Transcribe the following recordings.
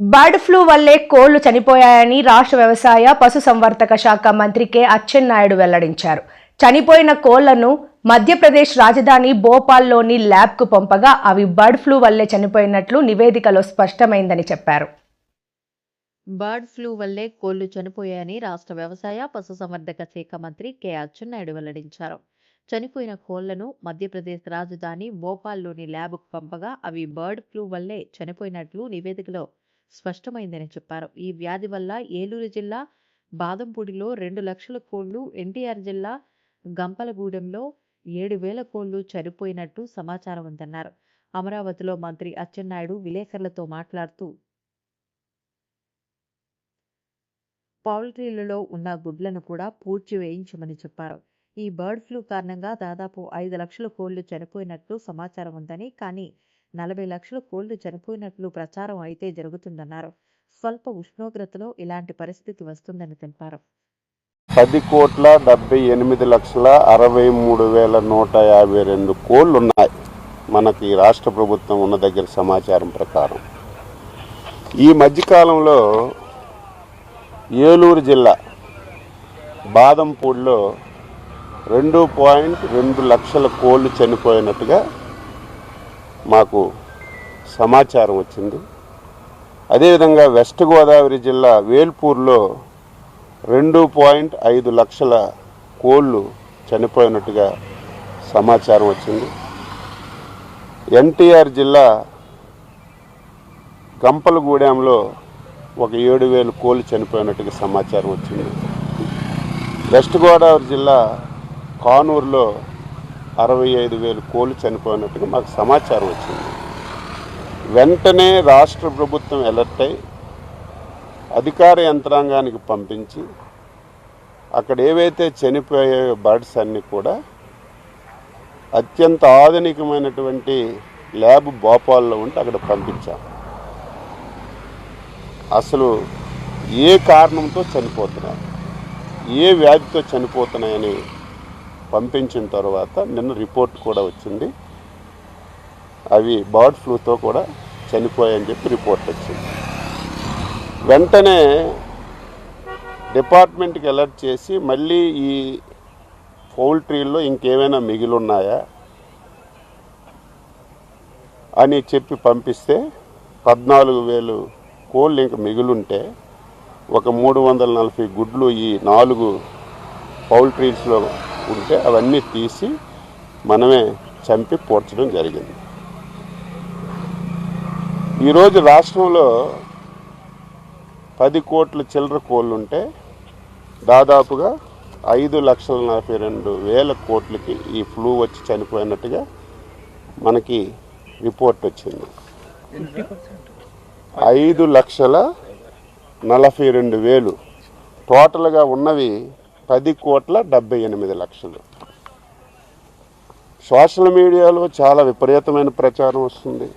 Bird flu వల్లే కోళ్ళు చనిపోయాయని రాష్ట్ర వ్యవసాయ పశుసంవర్ధక శాఖ మంత్రి కె. అచ్చెన్నాయుడు వెల్లడించారు. చనిపోయిన కోళ్ళను మధ్యప్రదేశ్ రాజధాని భోపాల్లోని ల్యాబ్కు పంపగా అవి బర్డ్ ఫ్లూ వల్లే చనిపోయినట్లు నివేదికలో స్పష్టమైందని చెప్పారు. బర్డ్ ఫ్లూ వల్లే కోళ్ళు చనిపోయాయని రాష్ట్ర వ్యవసాయ పశుసంవర్ధక శాఖ మంత్రి కె. అచ్చెన్నాయుడు వెల్లడించారు. చనిపోయిన కోళ్ళను మధ్యప్రదేశ్ రాజధాని భోపాల్లోని ల్యాబ్కు పంపగా అవి బర్డ్ ఫ్లూ వల్లే చనిపోయినట్లు నివేదికలో స్పష్టమైందని చెప్పారు. ఈ వ్యాధి వల్ల ఏలూరు జిల్లా బాదంపూడిలో రెండు లక్షల కోళ్ళు ఎన్టీఆర్ జిల్లా గంపలగూడెంలో ఏడు వేల కోళ్ళు చనిపోయినట్టు సమాచారం ఉందన్నారు అమరావతిలో మంత్రి అచ్చెన్నాయుడు విలేకరులతో మాట్లాడుతూ పౌల్ట్రీలలో ఉన్న గుడ్లను కూడా పూడ్చి వేయించమని చెప్పారు. ఈ బర్డ్ ఫ్లూ కారణంగా దాదాపు ఐదు లక్షల కోళ్ళు చనిపోయినట్లు సమాచారం ఉందని కానీ నలభై లక్షల కోళ్ళు చనిపోయినట్లు ప్రచారం అయితే జరుగుతుందన్నారు. స్వల్ప ఉష్ణోగ్రతలో ఇలాంటి పరిస్థితి వస్తుందని తెలిపారు. పది కోట్ల డెబ్బై ఎనిమిది లక్షల అరవై మూడు వేల నూట యాభై రెండు కోళ్ళు ఉన్నాయి మనకి రాష్ట్ర ప్రభుత్వం ఉన్న దగ్గర సమాచారం ప్రకారం. ఈ మధ్యకాలంలో ఏలూరు జిల్లా బాదంపూడిలో రెండు పాయింట్ రెండు లక్షల కోళ్ళు చనిపోయినట్టుగా మాకు సమాచారం వచ్చింది. అదేవిధంగా వెస్ట్ గోదావరి జిల్లా వేల్పూర్లో రెండు పాయింట్ ఐదు లక్షల కోళ్ళు చనిపోయినట్టుగా సమాచారం వచ్చింది. ఎన్టీఆర్ జిల్లా గంపలగూడెంలో ఒక ఏడు వేలు కోళ్ళు చనిపోయినట్టుగా సమాచారం వచ్చింది. వెస్ట్ గోదావరి జిల్లా కానూరులో అరవై ఐదు వేలు కోళ్ళు చనిపోయినట్టుగా మాకు సమాచారం వచ్చింది. వెంటనే రాష్ట్ర ప్రభుత్వం అలర్ట్ అయి అధికార యంత్రాంగానికి పంపించి అక్కడ ఏవైతే చనిపోయే బర్డ్స్ అన్నీ కూడా అత్యంత ఆధునికమైనటువంటి ల్యాబ్ భోపాల్లో ఉంటే అక్కడ పంపించాం. అసలు ఏ కారణంతో చనిపోతున్నాయి? ఏ వ్యాధితో చనిపోతున్నాయని పంపించిన తర్వాత నిన్న రిపోర్ట్ కూడా వచ్చింది. అవి బర్డ్ ఫ్లూతో కూడా చనిపోయాయని చెప్పి రిపోర్ట్ వచ్చింది. వెంటనే డిపార్ట్మెంట్కి అలర్ట్ చేసి మళ్ళీ ఈ పౌల్ట్రీల్లో ఇంకేమైనా మిగిలి ఉన్నాయా అని చెప్పి పంపిస్తే పద్నాలుగు వేలు కోళ్ళు ఇంక మిగులుంటే ఒక మూడు వందల నలభై గుడ్లు ఈ నాలుగు పౌల్ట్రీస్లో ఉంటే అవన్నీ తీసి మనమే చంపి పోడ్చడం జరిగింది. ఈరోజు రాష్ట్రంలో పది కోట్ల చిల్లర కోళ్ళు ఉంటే దాదాపుగా ఐదు లక్షల నలభై రెండు వేల కోట్లకి ఈ ఫ్లూ వచ్చి చనిపోయినట్టుగా మనకి రిపోర్ట్ వచ్చింది. ఐదు లక్షల నలభై రెండు వేలు టోటల్గా ఉన్నవి పది కోట్ల డెబ్బై ఎనిమిది లక్షలు. సోషల్ మీడియాలో చాలా విపరీతమైన ప్రచారం వస్తుంది.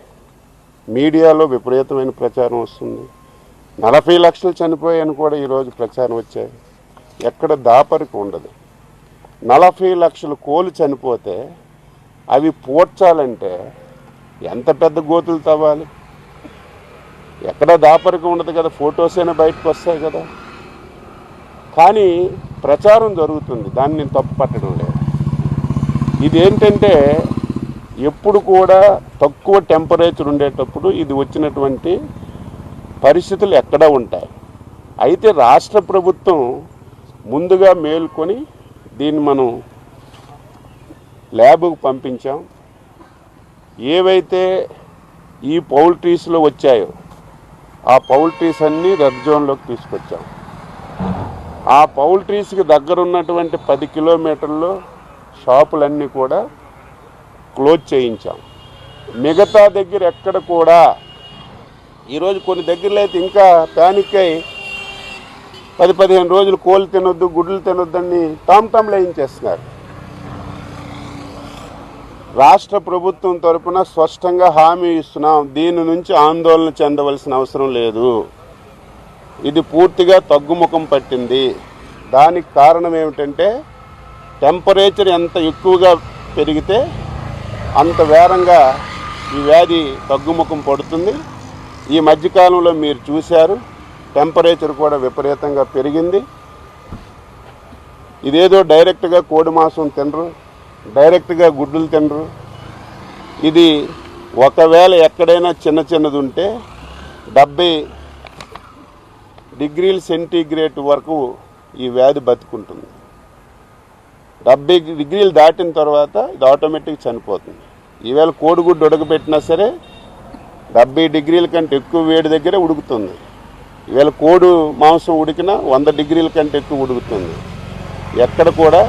మీడియాలో విపరీతమైన ప్రచారం వస్తుంది. నలభై లక్షలు చనిపోయాయని కూడా ఈరోజు ప్రచారం వచ్చాయి. ఎక్కడ దాపరికి ఉండదు. నలభై లక్షల కోలు చనిపోతే అవి పోడ్చాలంటే ఎంత పెద్ద గోతులు తవ్వాలి? ఎక్కడ దాపరికి ఉండదు కదా ఫొటోస్ అయినా బయటకు వస్తాయి కదా. కానీ ప్రచారం జరుగుతుంది. దాన్ని నేను తప్పు పట్టడం లేదు. ఇది ఏంటంటే ఎప్పుడు కూడా తక్కువ టెంపరేచర్ ఉండేటప్పుడు ఇది వచ్చినటువంటి పరిస్థితులు ఎక్కడ ఉంటాయి. అయితే రాష్ట్ర ప్రభుత్వం ముందుగా మేల్కొని దీన్ని మనం ల్యాబ్కు పంపించాం. ఏవైతే ఈ పౌల్ట్రీస్లో వచ్చాయో ఆ పౌల్ట్రీస్ అన్నీ రెడ్ జోన్లోకి తీసుకొచ్చాం. ఆ పౌల్ట్రీస్కి దగ్గర ఉన్నటువంటి పది కిలోమీటర్లు షాపులన్నీ కూడా క్లోజ్ చేయించాం. మిగతా దగ్గర ఎక్కడ కూడా ఈరోజు కొన్ని దగ్గరలో అయితే ఇంకా ప్యానిక్ అయి పది పదిహేను రోజులు కోళ్ళు తినొద్దు గుడ్లు తినొద్దని టామ్ టామ్ వేయించేస్తున్నారు రాష్ట్ర ప్రభుత్వం తరపున స్పష్టంగా హామీ ఇస్తున్నాం దీని నుంచి ఆందోళన చెందవలసిన అవసరం లేదు. ఇది పూర్తిగా తగ్గుముఖం పట్టింది. దానికి కారణం ఏమిటంటే టెంపరేచర్ ఎంత ఎక్కువగా పెరిగితే అంత వేరంగా ఈ వ్యాధి తగ్గుముఖం పడుతుంది. ఈ మధ్యకాలంలో మీరు చూశారు టెంపరేచర్ కూడా విపరీతంగా పెరిగింది. ఇదేదో డైరెక్ట్గా కోడి మాంసం తినరు డైరెక్ట్గా గుడ్డులు తినరు. ఇది ఒకవేళ ఎక్కడైనా చిన్న చిన్నది ఉంటే డెబ్బై డిగ్రీల సెంటీగ్రేడ్ వరకు ఈ వ్యాధి బతుకుంటుంది. డెబ్బై డిగ్రీలు దాటిన తర్వాత ఇది ఆటోమేటిక్ చనిపోతుంది. ఈవేళ కోడిగుడ్డు ఉడకబెట్టినా సరే డెబ్బై డిగ్రీల కంటే ఎక్కువ వేడి దగ్గరే ఉడుకుతుంది. ఈవేళ కోడి మాంసం ఉడికినా వంద డిగ్రీల కంటే ఎక్కువ ఉడుకుతుంది. ఎక్కడ కూడా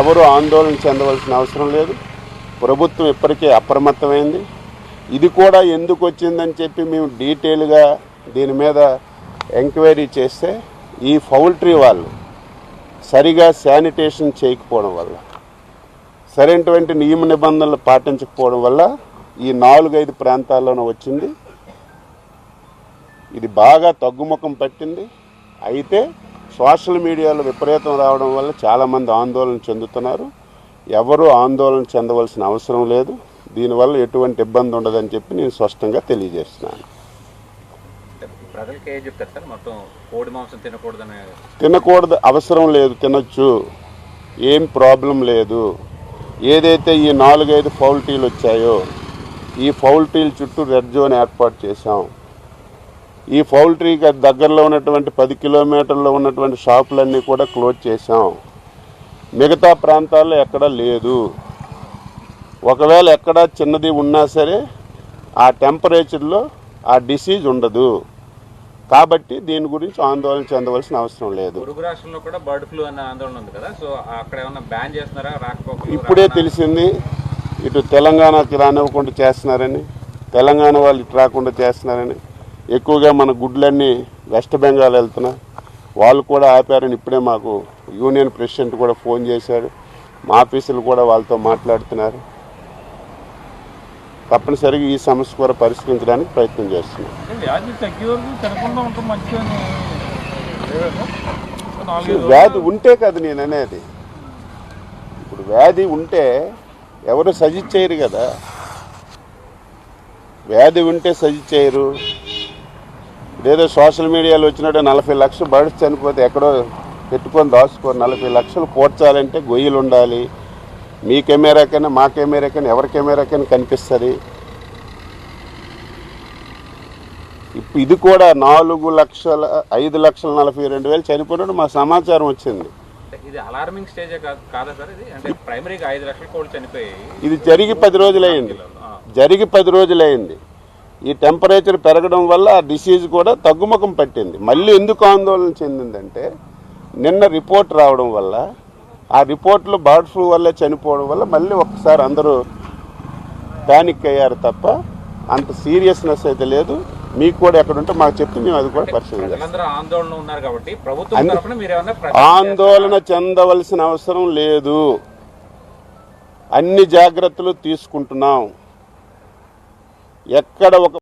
ఎవరు ఆందోళన చెందవలసిన అవసరం లేదు. ప్రభుత్వం ఇప్పటికే అప్రమత్తమైంది. ఇది కూడా ఎందుకు వచ్చిందని చెప్పి మేము డీటెయిల్గా దీని మీద ఎంక్వైరీ చేస్తే ఈ పౌల్ట్రీ వాళ్ళు సరిగా శానిటేషన్ చేయకపోవడం వల్ల సరైనటువంటి నియమ నిబంధనలు పాటించకపోవడం వల్ల ఈ నాలుగైదు ప్రాంతాల్లోనే వచ్చింది. ఇది బాగా తగ్గుముఖం పట్టింది. అయితే సోషల్ మీడియాలో విపరీతం రావడం వల్ల చాలామంది ఆందోళన చెందుతున్నారు. ఎవరు ఆందోళన చెందవలసిన అవసరం లేదు. దీనివల్ల ఎటువంటి ఇబ్బంది ఉండదని చెప్పి నేను స్పష్టంగా తెలియజేస్తున్నాను. ప్రజలకి చెప్తారు సార్? మొత్తం కోడి మాంసం తినకూడదు అవసరం లేదు తినొచ్చు. ఏం ప్రాబ్లం లేదు. ఏదైతే ఈ నాలుగైదు ఫౌల్టీలు వచ్చాయో ఈ ఫౌల్టీల చుట్టూ రెడ్ జోన్ ఏర్పాటు చేశాం. ఈ పౌల్ట్రీకి దగ్గరలో ఉన్నటువంటి పది కిలోమీటర్లో ఉన్నటువంటి షాపులన్నీ కూడా క్లోజ్ చేశాం. మిగతా ప్రాంతాల్లో ఎక్కడా లేదు. ఒకవేళ ఎక్కడ చిన్నది ఉన్నా సరే ఆ టెంపరేచర్లో ఆ డిసీజ్ ఉండదు. కాబట్టి దీని గురించి ఆందోళన చెందవలసిన అవసరం లేదు. పొరుగు రాష్ట్రంలో కూడా బర్డ్ ఫ్లూ అనే ఆందోళన ఉంది కదా సో అక్కడ ఏమన్నా బ్యాన్ చేస్తున్నారా? రాకపోకలు ఇప్పుడే తెలిసింది ఇటు తెలంగాణకి రానివ్వకుండా చేస్తున్నారని తెలంగాణ వాళ్ళు ఇటు రాకుండా చేస్తున్నారని. ఎక్కువగా మన గుడ్లన్నీ వెస్ట్ బెంగాల్ వెళ్తున్నాయి వాళ్ళు కూడా ఆపారని ఇప్పుడే మాకు యూనియన్ ప్రెసిడెంట్ కూడా ఫోన్ చేశాడు. మా ఆఫీసులు కూడా వాళ్ళతో మాట్లాడుతున్నారు. తప్పనిసరిగా ఈ సమస్య కూడా పరిష్కరించడానికి ప్రయత్నం చేస్తున్నాం. వ్యాధి ఉంటాం కదా నేను అనేది. ఇప్పుడు వ్యాధి ఉంటే ఎవరు సజెస్ట్ చేయరు కదా. వ్యాధి ఉంటే సజెస్ట్ చేయరు. ఇదేదో సోషల్ మీడియాలో వచ్చినట్టు నలభై లక్షలు బర్డ్స్ చనిపోతే ఎక్కడో పెట్టుకొని దాచుకోరు. నలభై లక్షలు పోడ్చాలంటే గొయ్యలు ఉండాలి. మీ కెమెరాకైనా మా కెమెరాకైనా ఎవరి కెమెరాకైనా కనిపిస్తుంది? ఇది కూడా నాలుగు లక్షల ఐదు లక్షల నలభై రెండు వేలు చనిపోయినట్టు మా సమాచారం వచ్చింది. ఇది అలార్మింగ్ స్టేజే కాదా సార్ ఇది? అంటే ప్రైమరీగా ఐదు లక్షల కోళ్ళు చనిపోయాయి. ఇది జరిగి పది రోజులైంది. జరిగి పది రోజులైంది ఈ టెంపరేచర్ పెరగడం వల్ల ఆ డిసీజ్ కూడా తగ్గుముఖం పట్టింది. మళ్ళీ ఎందుకు ఆందోళన చెందిందంటే నిన్న రిపోర్ట్ రావడం వల్ల ఆ రిపోర్ట్లో బర్డ్ ఫ్లూ వల్ల చనిపోవడం వల్ల మళ్ళీ ఒక్కసారి అందరూ ప్యానిక్ అయ్యారు తప్ప అంత సీరియస్నెస్ అయితే లేదు. మీకు కూడా ఎక్కడ ఉంటే మాకు చెప్తే మేము అది కూడా ఏమన్నా ఆందోళన చెందవలసిన అవసరం లేదు. అన్ని జాగ్రత్తలు తీసుకుంటున్నాం. ఎక్కడ ఒక